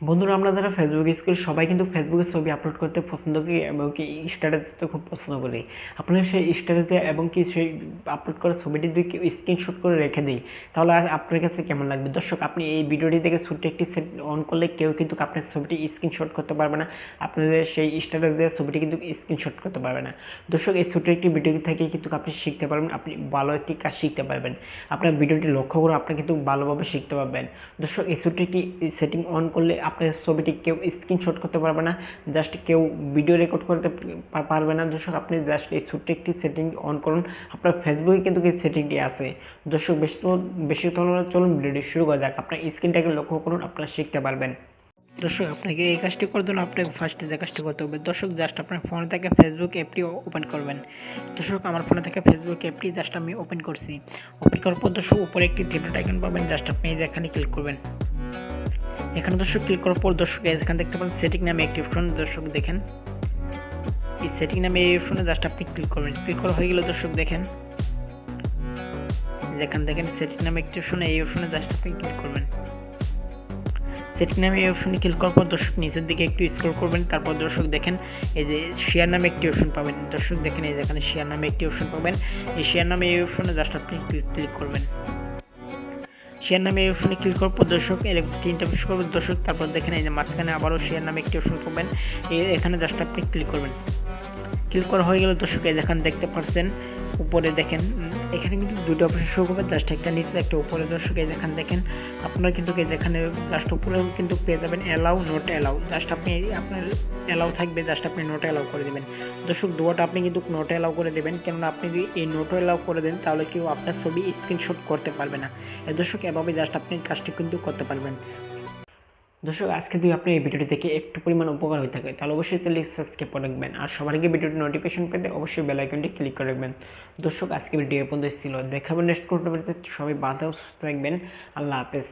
বন্ধুরা, আমরা যারা ফেসবুক ইউজ করি, সবাই কিন্তু ফেসবুকে ছবি আপলোড করতে পছন্দ করি এবং কি স্ট্যাটাস দিতে খুব পছন্দ করি। আপনারা সেই স্ট্যাটাস এবং কি সেই আপলোড করা ছবিটি দিয়ে স্ক্রিনশট করে রেখে দিই। তাহলে আপনার কাছে কেমন লাগবে? দর্শক, আপনি এই ভিডিওটি থেকে ছোট্ট একটি সেট অন করলে কেউ কিন্তু আপনার ছবিটি স্ক্রিনশট করতে পারবে না। আপনাদের সেই স্ট্যাটাস দিয়ে ছবিটি কিন্তু স্ক্রিনশট করতে পারবে না। দর্শক, এই ছোট্ট একটি ভিডিও থেকে কিন্তু আপনি শিখতে পারবেন, আপনি ভালো একটি কাজ শিখতে পারবেন। আপনার ভিডিওটি লক্ষ্য করে আপনি কিন্তু ভালোভাবে শিখতে পারবেন। দর্শক, এই ছোট্ট একটি সেটিং অন করলে আপনার ছবিটি কেউ স্ক্রিনশট করতে পারবে না জাস্ট কেউ ভিডিও রেকর্ড করতে পারবে না। দর্শক, আপনি জাস্ট এই ছোট্ট একটি সেটিং অন করুন। আপনার ফেসবুকে কিন্তু এই সেটিংটি আছে। দর্শক, বেশি বেশি চলুন ভিডিওটি শুরু করা যাক। আপনার স্ক্রিনটাকে লক্ষ্য করুন, আপনারা শিখতে পারবেন। দর্শক, আপনাকে এই কাজটি করার জন্য আপনাকে ফার্স্টে যে কাজটি করতে হবে। দর্শক জাস্ট আপনার ফোনে থেকে ফেসবুক অ্যাপটি ওপেন করবেন। দর্শক, আমার ফোনে থেকে ফেসবুক অ্যাপটি জাস্ট আমি ওপেন করছি। ওপেন করার পর দর্শক, উপরে একটি থ্রিডট আইকন পাবেন। জাস্ট আপনি এই যে এখানে ক্লিক করবেন। এখানে দর্শক ক্লিক করার পর দর্শক এখানে দেখতে পাবেন সেটিং নামে একটি অপশন দর্শক দেখেন। এই সেটিং নামে এই অপশনে জাস্ট আপনি ক্লিক করবেন। ক্লিক করা হয়ে গেলে দর্শক দেখেন। যেখানে দেখেন সেটিং নামে একটি অপশন এই অপশনে জাস্ট আপনি ক্লিক করবেন। সেটিং নামে এই অপশনে ক্লিক করার পর দর্শক নিচের দিকে একটু স্ক্রল করবেন, তারপর দর্শক দেখেন এই যে শেয়ার নামে একটি অপশন পাবেন। দর্শক দেখেন এই যেখানে শেয়ার নামে একটি অপশন পাবেন। এই শেয়ার নামে এই অপশনে জাস্ট আপনি ক্লিক করবেন। শেয়ার নামে এই অপশনে ক্লিক করব, দর্শক, এর তিনটা করব করবেন দর্শক, তারপর দেখেন এই যে মাঝখানে আবারও শেয়ার নামে একটি অপশন করবেন এখানে জাস্ট আপনি ক্লিক করবেন। ক্লিক করা হয়ে গেলে দর্শক এই যেখানে দেখতে পাচ্ছেন উপরে দেখেন এখানে কিন্তু দুটো অপশন শো করবে জাস্ট একটা নিচে, একটা উপরে। দর্শক এই যেখানে দেখেন, আপনারা কিন্তু যেখানে জাস্ট উপরে কিন্তু পেয়ে যাবেন অ্যালাউ নোট অ্যালাউ জাস্ট আপনি আপনার অ্যালাউ থাকবে জাস্ট আপনি নোট অ্যালাউ করে দেবেন। দর্শক, দুয়াটা আপনি কিন্তু নোট অ্যালাউ করে দেবেন, কেননা আপনি যদি এই নোট অ্যালাউ করে দেন, তাহলে কেউ আপনার ছবি স্ক্রিনশট করতে পারবে না। দর্শক, এভাবে জাস্ট আপনি কাজটি কিন্তু করতে পারবেন। দর্শক আজকে যদি আপনি এই ভিডিওটি দেখে একটু পরিমাণ উপকার হয়ে থাকে, তাহলে অবশ্যই চ্যানেলটি সাবস্ক্রাইব করে রাখবেন। আর সবার আগে ভিডিওটি নোটিফিকেশন পেতে অবশ্যই বেল আইকনটি ক্লিক করে রাখবেন। দর্শক আজকে ভিডিও পর্যন্ত ছিল। দেখাবেন নেক্সট কোনো সবাই বাধা থাকবেন। আল্লাহ হাফেজ।